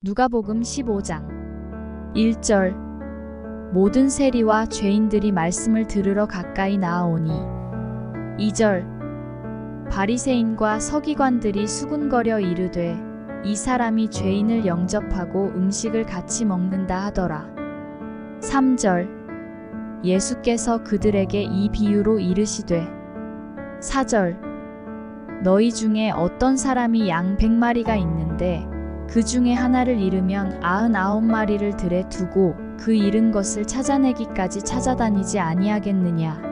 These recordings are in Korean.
누가복음 15장 1절. 모든 세리와 죄인들이 말씀을 들으러 가까이 나아오니. 2절. 바리새인과 서기관들이 수군거려 이르되 이 사람이 죄인을 영접하고 음식을 같이 먹는다 하더라. 3절. 예수께서 그들에게 이 비유로 이르시되 4절. 너희 중에 어떤 사람이 양 백마리가 있는데 그 중에 하나를 잃으면 아흔아홉 마리를 들에 두고 그 잃은 것을 찾아내기까지 찾아다니지 아니하겠느냐.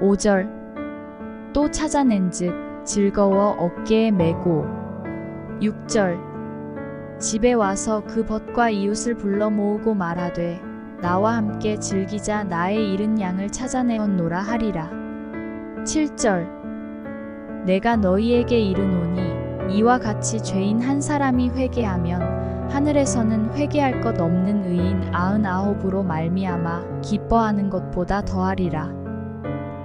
5절 또 찾아낸즉 즐거워 어깨에 메고 6절 집에 와서 그 벗과 이웃을 불러 모으고 말하되 나와 함께 즐기자 나의 잃은 양을 찾아내었노라 하리라. 7절 내가 너희에게 이르노니 이와 같이 죄인 한 사람이 회개하면 하늘에서는 회개할 것 없는 의인 아흔아홉으로 말미암아 기뻐하는 것보다 더하리라.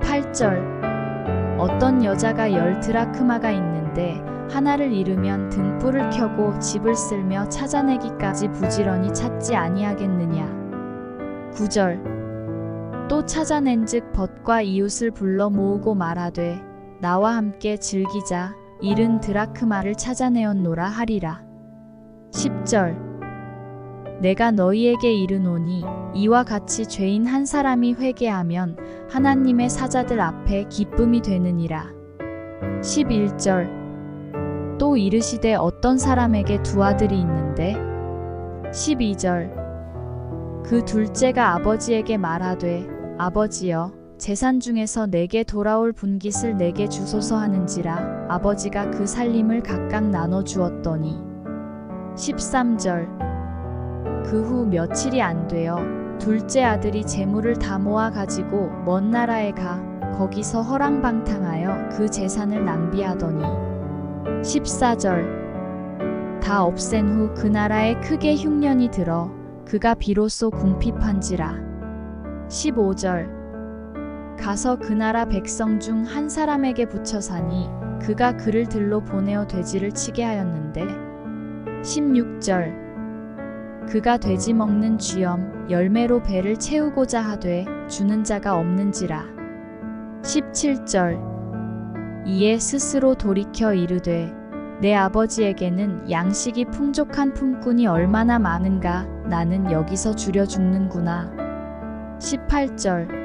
8절 어떤 여자가 열 드라크마가 있는데 하나를 잃으면 등불을 켜고 집을 쓸며 찾아내기까지 부지런히 찾지 아니하겠느냐. 9절 또 찾아낸즉 벗과 이웃을 불러 모으고 말하되 나와 함께 즐기자 잃은 드라크마를 찾아내었노라 하리라. 10절 내가 너희에게 이르노니 이와 같이 죄인 한 사람이 회개하면 하나님의 사자들 앞에 기쁨이 되느니라. 11절 또 이르시되 어떤 사람에게 두 아들이 있는데 12절 그 둘째가 아버지에게 말하되 아버지여 재산 중에서 내게 돌아올 분깃을 내게 주소서 하는지라 아버지가 그 살림을 각각 나눠 주었더니. 13절. 그 후 며칠이 안 되어 둘째 아들이 재물을 다 모아 가지고 먼 나라에 가 거기서 허랑방탕하여 그 재산을 낭비하더니. 14절. 다 없앤 후 그 나라에 크게 흉년이 들어 그가 비로소 궁핍한지라. 15절 가서 그 나라 백성 중 한 사람에게 붙여 사니 그가 그를 들로 보내어 돼지를 치게 하였는데. 16절. 그가 돼지 먹는 쥐염 열매로 배를 채우고자 하되 주는 자가 없는지라. 17절. 이에 스스로 돌이켜 이르되 내 아버지에게는 양식이 풍족한 품꾼이 얼마나 많은가 나는 여기서 줄여 죽는구나. 18절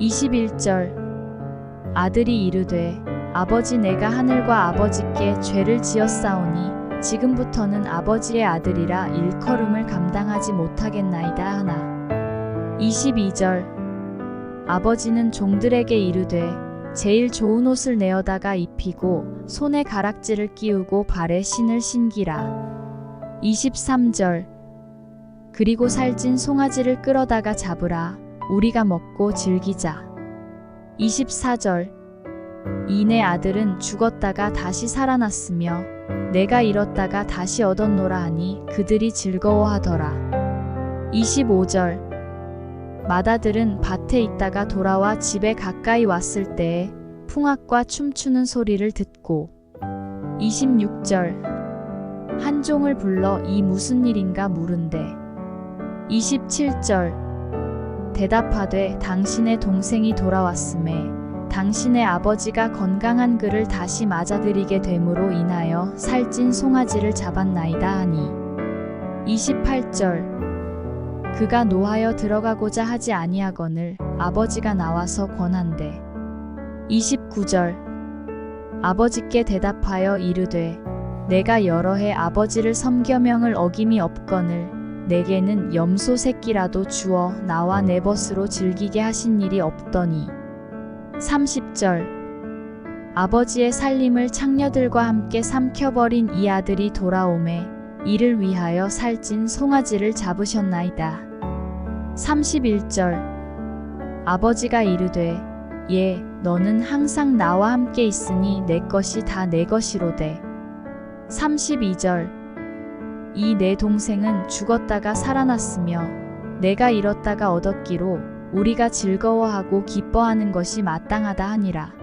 21절. 아들이 이르되 아버지 내가 하늘과 아버지께 죄를 지었사오니 지금부터는 아버지의 아들이라 일컬음을 감당하지 못하겠나이다 하나. 22절. 아버지는 종들에게 이르되 제일 좋은 옷을 내어다가 입히고 손에 가락지를 끼우고 발에 신을 신기라. 23절. 그리고 살찐 송아지를 끌어다가 잡으라 우리가 먹고 즐기자. 24절. 이내 아들은 죽었다가 다시 살아났으며 내가 잃었다가 다시 얻었노라 하니 그들이 즐거워하더라. 25절. 마다들은 밭에 있다가 돌아와 집에 가까이 왔을 때에 풍악과 춤추는 소리를 듣고. 26절. 한 종을 불러 이 무슨 일인가 물은데. 27절 대답하되 당신의 동생이 돌아왔음에 당신의 아버지가 건강한 그를 다시 맞아들이게 됨으로 인하여 살찐 송아지를 잡았나이다 하니. 28절. 그가 노하여 들어가고자 하지 아니하거늘 아버지가 나와서 권한대. 29절. 아버지께 대답하여 이르되 내가 여러 해 아버지를 섬겨명을 어김이 없거늘 내게는 염소 새끼라도 주어 나와 내 벗으로 즐기게 하신 일이 없더니. 30절. 아버지의 살림을 창녀들과 함께 삼켜버린 이 아들이 돌아오매 이를 위하여 살찐 송아지를 잡으셨나이다. 31절. 아버지가 이르되 예 너는 항상 나와 함께 있으니 내 것이 다 내 것이로되. 32절 이 내 동생은 죽었다가 살아났으며 내가 잃었다가 얻었기로 우리가 즐거워하고 기뻐하는 것이 마땅하다 하니라.